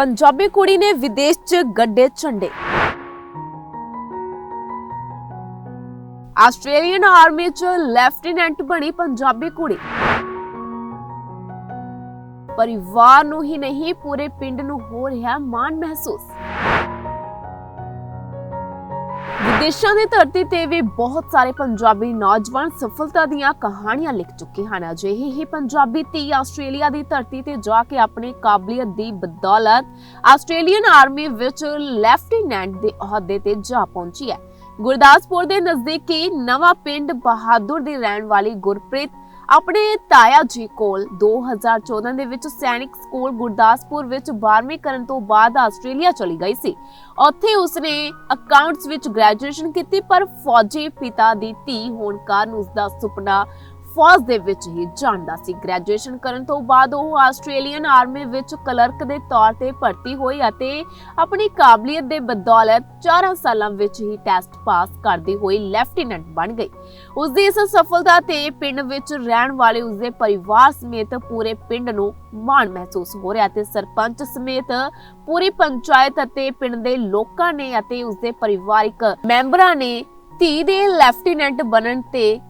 ਪੰਜਾਬੀ ਕੁੜੀ ਨੇ ਵਿਦੇਸ਼ 'ਚ ਗੱਡੇ ਝੰਡੇ। ਆਸਟ੍ਰੇਲੀਅਨ ਆਰਮੀ 'ਚ ਲੈਫਟੀਨੈਂਟ ਬਣੀ ਪੰਜਾਬੀ ਕੁੜੀ। ਪਰਿਵਾਰ ਨੂੰ ਹੀ ਨਹੀਂ, ਪੂਰੇ ਪਿੰਡ ਨੂੰ ਹੋ ਰਿਹਾ ਮਾਣ ਮਹਿਸੂਸ। ਵਿਦੇਸ਼ਾਂ ਦੀ ਧਰਤੀ ਤੇ ਵੀ ਬਹੁਤ ਸਾਰੇ ਪੰਜਾਬੀ ਨੌਜਵਾਨ ਸਫਲਤਾ ਦੀਆਂ ਕਹਾਣੀਆਂ ਲਿਖ ਚੁੱਕੇ ਹਨ। ਅਜਿਹੇ ਹੀ ਪੰਜਾਬੀ ਧੀ ਆਸਟ੍ਰੇਲੀਆ ਦੀ ਧਰਤੀ ਤੇ ਜਾ ਕੇ ਆਪਣੇ ਕਾਬਲੀਅਤ ਦੀ ਬਦੌਲਤ ਆਸਟ੍ਰੇਲੀਅਨ ਆਰਮੀ ਵਿੱਚ ਲੈਫਟੀਨੈਂਟ ਦੇ ਅਹੁਦੇ ਤੇ ਜਾ ਪਹੁੰਚੀ ਹੈ। ਗੁਰਦਾਸਪੁਰ ਦੇ ਨਜ਼ਦੀਕੀ ਨਵਾਂ ਪਿੰਡ ਬਹਾਦੁਰ ਦੀ ਰਹਿਣ ਵਾਲੀ ਗੁਰਪ੍ਰੀਤ ਆਪਣੇ ਤਾਇਆ ਜੀ ਕੋਲ 2014 ਦੇ ਵਿੱਚ ਸੈਨਿਕ ਸਕੂਲ ਗੁਰਦਾਸਪੁਰ ਵਿੱਚ 12ਵੀਂ ਕਰਨ ਤੋਂ ਬਾਅਦ ਆਸਟ੍ਰੇਲੀਆ ਚਲੀ ਗਈ ਸੀ। ਉੱਥੇ ਉਸਨੇ ਅਕਾਊਂਟਸ ਵਿੱਚ ਗ੍ਰੈਜੂਏਸ਼ਨ ਕੀਤੀ, ਪਰ ਫੌਜੀ ਪਿਤਾ ਦੀ ਧੀ ਹੋਣ ਕਾਰਨ ਉਸਦਾ ਸੁਪਨਾ ਫੌਜ ਦੇ ਵਿੱਚ ਹੀ ਜਾਣਦਾ ਸੀ। ਗ੍ਰੈਜੂਏਸ਼ਨ ਕਰਨ ਤੋਂ ਬਾਅਦ ਉਹ ਆਸਟ੍ਰੇਲੀਅਨ ਆਰਮੀ ਵਿੱਚ ਕਲਰਕ ਦੇ ਤੌਰ ਤੇ ਭਰਤੀ ਹੋਈ ਅਤੇ ਆਪਣੀ ਕਾਬਲੀਅਤ ਦੇ ਬਦੌਲਤ 4 ਸਾਲਾਂ ਵਿੱਚ ਹੀ ਟੈਸਟ ਪਾਸ ਕਰਦੀ ਹੋਈ ਲੈਫਟੀਨੈਂਟ ਬਣ ਗਈ। ਉਸ ਦੀ ਇਸ ਸਫਲਤਾ ਤੇ ਪਿੰਡ ਵਿੱਚ ਰਹਿਣ ਵਾਲੇ ਉਸਦੇ ਪਰਿਵਾਰ ਸਮੇਤ ਪੂਰੇ ਪਿੰਡ ਨੂੰ ਮਾਣ ਮਹਿਸੂਸ ਹੋ ਰਿਹਾ ਤੇ ਸਰਪੰਚ ਸਮੇਤ ਪੂਰੀ ਪੰਚਾਇਤ ਅਤੇ ਪਿੰਡ ਦੇ ਲੋਕਾਂ ਨੇ ਅਤੇ ਉਸਦੇ ਪਰਿਵਾਰਿਕ ਮੈਂਬਰਾਂ ਨੇ ਧੀ ਦੇ ਲੈਫਟੀਨੈਂਟ ਬਣਨ ਤੇ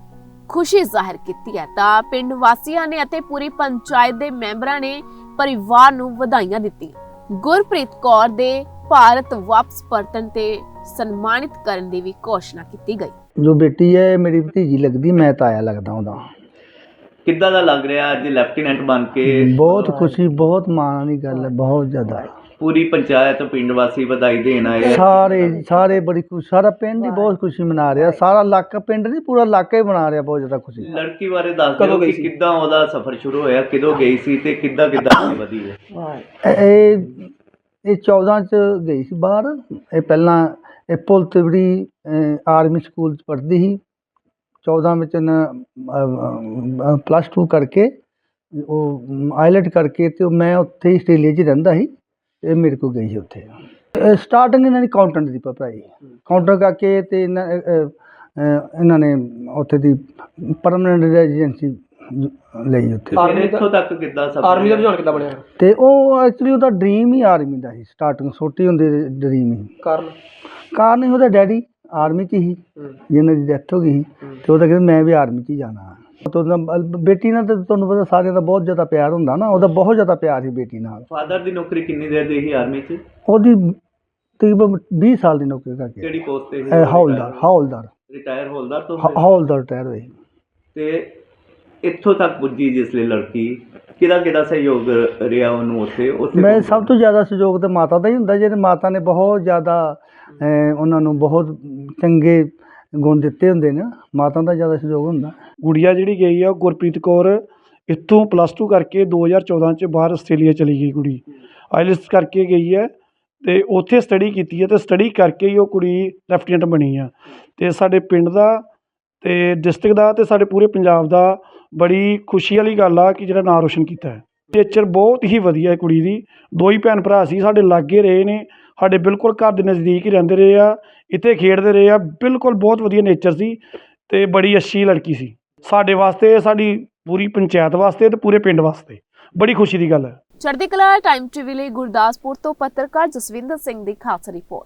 ਖੁਸ਼ੀ ਜ਼ਾਹਿਰ ਕੀਤੀ ਹੈ। ਤਾਂ ਪਿੰਡ ਵਾਸੀਆਂ ਨੇ ਅਤੇ ਪੂਰੀ ਪੰਚਾਇਤ ਦੇ ਮੈਂਬਰਾਂ ਨੇ ਪਰਿਵਾਰ ਨੂੰ ਵਧਾਈਆਂ ਦਿੱਤੀਆਂ। ਗੁਰਪ੍ਰੀਤ ਕੌਰ ਦੇ ਭਾਰਤ ਵਾਪਸ ਪਰਤਣ ਤੇ ਸਨਮਾਨਿਤ ਕਰਨ ਦੀ ਵੀ ਘੋਸ਼ਣਾ ਕੀਤੀ ਗਈ। ਜੋ ਬੇਟੀ ਹੈ ਮੇਰੀ ਭਤੀਜੀ ਲੱਗਦੀ ਮੈਂ ਤਾਇਆ ਲੱਗਦਾ ਉਹਦਾ। ਕਿੱਦਾਂ ਦਾ ਲੱਗ ਰਿਹਾ ਅੱਜ ਲੈਫਟੀਨੈਂਟ ਬਣ ਕੇ? ਬਹੁਤ ਖੁਸ਼ੀ ਬਹੁਤ ਮਾਣ ਵਾਲੀ ਗੱਲ ਹੈ ਬਹੁਤ ਜ਼ਿਆਦਾ। ਪੂਰੀ ਪੰਚਾਇਤ ਪਿੰਡ ਵਾਸੀ ਵਧਾਈ ਦੇਣ ਆਏ ਆ। ਸਾਰੇ ਸਾਰੇ ਬੜੀ ਖੁਸ਼ੀ ਸਾਰਾ ਪਿੰਡ ਹੀ ਬਹੁਤ ਖੁਸ਼ੀ ਮਨਾ ਰਿਹਾ ਸਾਰਾ ਇਲਾਕਾ ਪਿੰਡ ਨਹੀਂ ਪੂਰਾ ਇਲਾਕਾ ਹੀ ਮਨਾ ਰਿਹਾ ਬਹੁਤ ਜ਼ਿਆਦਾ ਖੁਸ਼ੀ। ਲੜਕੀ ਬਾਰੇ ਦੱਸ ਦਿਓ ਕਿ ਕਿੱਦਾਂ ਉਹਦਾ ਸਫ਼ਰ ਸ਼ੁਰੂ ਹੋਇਆ ਕਿਦੋਂ ਗਈ ਸੀ ਤੇ ਕਿੱਦਾਂ ਕਿੱਦਾਂ ਅੱਗੇ ਵਧੀ ਹੈ? ਇਹ- ਇਹ ਇਹ 14 ਚ ਗਈ ਸੀ ਬਾਹਰ। ਇਹ ਪਹਿਲਾਂ ਇਹ ਪੁਲ ਤਿਵੜੀ ਆਰਮੀ ਸਕੂਲ ਚ ਪੜ੍ਹਦੀ ਸੀ। 14 ਵਿੱਚ ਨਾ ਪਲੱਸ 2 ਕਰਕੇ ਉਹ ਆਇਲਟ ਕਰਕੇ ਤੇ ਉਹ ਮੈਂ ਉੱਥੇ ਹੀ ਆਸਟ੍ਰੇਲੀਆ 'ਚ ਹੀ ਰਹਿੰਦਾ ਸੀ। ਇਹ ਮੇਰੇ ਕੋਲ ਗਈ ਸੀ ਉੱਥੇ। ਸਟਾਰਟਿੰਗ ਇਹਨਾਂ ਦੀ ਅਕਾਊਂਟੈਂਟ ਦੀ ਪੜ੍ਹਾਈ ਕਾਊਂਟਰ ਕਰਕੇ ਤੇ ਇਹਨਾਂ ਇਹਨਾਂ ਨੇ ਉੱਥੇ ਦੀ ਪਰਮਨੈਂਟ ਰੈਜ਼ੀਡੈਂਸੀ ਲਈ ਉੱਥੇ। ਫਿਰ ਇੱਥੋਂ ਤੱਕ ਕਿੱਦਾਂ ਸਫ਼ਰ ਆਰਮੀ ਦਾ ਰੁਝਾਨ ਕਿੱਦਾਂ ਬਣਿਆ? ਤੇ ਉਹ ਐਕਚੁਅਲੀ ਉਹਦਾ ਡ੍ਰੀਮ ਹੀ ਆਰਮੀ ਦਾ ਸੀ ਸਟਾਰਟਿੰਗ ਛੋਟੀ ਹੁੰਦੀ ਡ੍ਰੀਮ ਹੀ। ਕਾਰਨ? ਕਾਰਨ ਹੀ ਉਹਦਾ ਡੈਡੀ ਆਰਮੀ 'ਚ ਹੀ ਜਿਹਨਾਂ ਦੀ ਡੈਥ ਹੋ ਗਈ ਸੀ, ਤੇ ਉਹਦਾ ਕਹਿੰਦਾ ਮੈਂ ਵੀ ਆਰਮੀ 'ਚ ਹੀ ਜਾਣਾ। ਤੇ ਬੇਟੀ ਨਾਲ ਤਾਂ ਤੁਹਾਨੂੰ ਪਤਾ ਸਾਰਿਆਂ ਦਾ ਬਹੁਤ ਜ਼ਿਆਦਾ ਪਿਆਰ ਹੁੰਦਾ ਨਾ ਉਹਦਾ ਬਹੁਤ ਜ਼ਿਆਦਾ ਪਿਆਰ ਸੀ ਬੇਟੀ ਨਾਲ। ਫਾਦਰ ਦੀ ਨੌਕਰੀ ਕਿੰਨੀ ਦੇਰ ਦੀ ਸੀ ਆਰਮੀ 'ਚ? ਉਹਦੀ ਤਕਰੀਬਨ 20 ਸਾਲ ਦੀ ਨੌਕਰੀ ਕਰਕੇ। ਕਿਹੜੀ ਪੋਸਟ ਤੇ ਇਹ ਹੌਲਦਾਰ ਹੌਲਦਾਰ। ਰਿਟਾਇਰ ਹੌਲਦਾਰ ਤੋਂ ਹੌਲਦਾਰ ਰਿਟਾਇਰ ਹੋਈ ਤੇ ਇੱਥੋਂ ਤੱਕ ਪੁੱਜੀ ਜਿਸ ਲਈ ਲੜਕੀ? ਕਿਹਦਾ ਕਿਹਦਾ ਸਹਿਯੋਗ ਰਿਹਾ ਉਹਨੂੰ ਉੱਥੇ? ਉੱਥੇ ਮੈਂ ਸਭ ਤੋਂ ਜ਼ਿਆਦਾ ਸਹਿਯੋਗ ਤਾਂ ਮਾਤਾ ਦਾ ਹੀ ਹੁੰਦਾ ਜਿਹਦੇ ਮਾਤਾ ਨੇ ਬਹੁਤ ਜ਼ਿਆਦਾ ਉਹਨਾਂ ਨੂੰ ਬਹੁਤ ਚੰਗੇ ਗੁਣ ਦਿੱਤੇ ਹੁੰਦੇ ਨੇ, ਮਾਤਾ ਦਾ ਜ਼ਿਆਦਾ ਸਹਿਯੋਗ ਹੁੰਦਾ। ਗੁੜੀਆ ਜਿਹੜੀ ਗਈ ਆ, ਉਹ ਗੁਰਪ੍ਰੀਤ ਕੌਰ, ਇੱਥੋਂ ਪਲੱਸ 2 ਕਰਕੇ 2014 ਚ ਬਾਹਰ ਆਸਟ੍ਰੇਲੀਆ ਚਲੀ ਗਈ ਕੁੜੀ। ਆਈਲੈਟਸ ਕਰਕੇ ਗਈ ਹੈ ਤੇ ਉੱਥੇ ਸਟੱਡੀ ਕੀਤੀ ਹੈ ਤੇ ਸਟੱਡੀ ਕਰਕੇ ਹੀ ਉਹ ਕੁੜੀ ਲੈਫਟੀਨੈਂਟ ਬਣੀ ਆ। ਤੇ ਸਾਡੇ ਪਿੰਡ ਦਾ ਤੇ ਡਿਸਟ੍ਰਿਕਟ ਦਾ ਤੇ ਸਾਡੇ ਪੂਰੇ ਪੰਜਾਬ ਦਾ ਬੜੀ ਖੁਸ਼ੀ ਵਾਲੀ ਗੱਲ ਆ ਕਿ ਜਿਹੜਾ ਨਾਂ ਰੋਸ਼ਨ ਕੀਤਾ ਹੈ। ਨੇਚਰ ਬਹੁਤ ਹੀ ਵਧੀਆ ਹੈ ਕੁੜੀ ਦੀ। ਦੋ ਹੀ ਭੈਣ ਭਰਾ ਸੀ, ਸਾਡੇ ਲਾਗੇ ਰਹੇ ਨੇ। ਸਾਡੇ ਬਿਲਕੁਲ ਘਰ ਦੇ ਨਜ਼ਦੀਕ ਹੀ ਰਹਿੰਦੇ ਰਹੇ ਆ, ਇੱਥੇ ਖੇਡਦੇ ਰਹੇ ਆ, ਬਿਲਕੁਲ ਬਹੁਤ ਵਧੀਆ ਨੇਚਰ ਸੀ ਤੇ ਬੜੀ ਅੱਛੀ ਲੜਕੀ ਸੀ। ਸਾਡੇ ਵਾਸਤੇ, ਸਾਡੀ ਪੂਰੀ ਪੰਚਾਇਤ ਵਾਸਤੇ ਤੇ ਪੂਰੇ ਪਿੰਡ ਵਾਸਤੇ ਬੜੀ ਖੁਸ਼ੀ ਦੀ ਗੱਲ ਹੈ। ਚੜ੍ਹਦੀ ਕਲਾ ਟਾਈਮ ਟੀਵੀ ਲਈ ਗੁਰਦਾਸਪੁਰ ਤੋਂ ਪੱਤਰਕਾਰ ਜਸਵਿੰਦਰ ਸਿੰਘ ਦੀ ਖਾਸ ਰਿਪੋਰਟ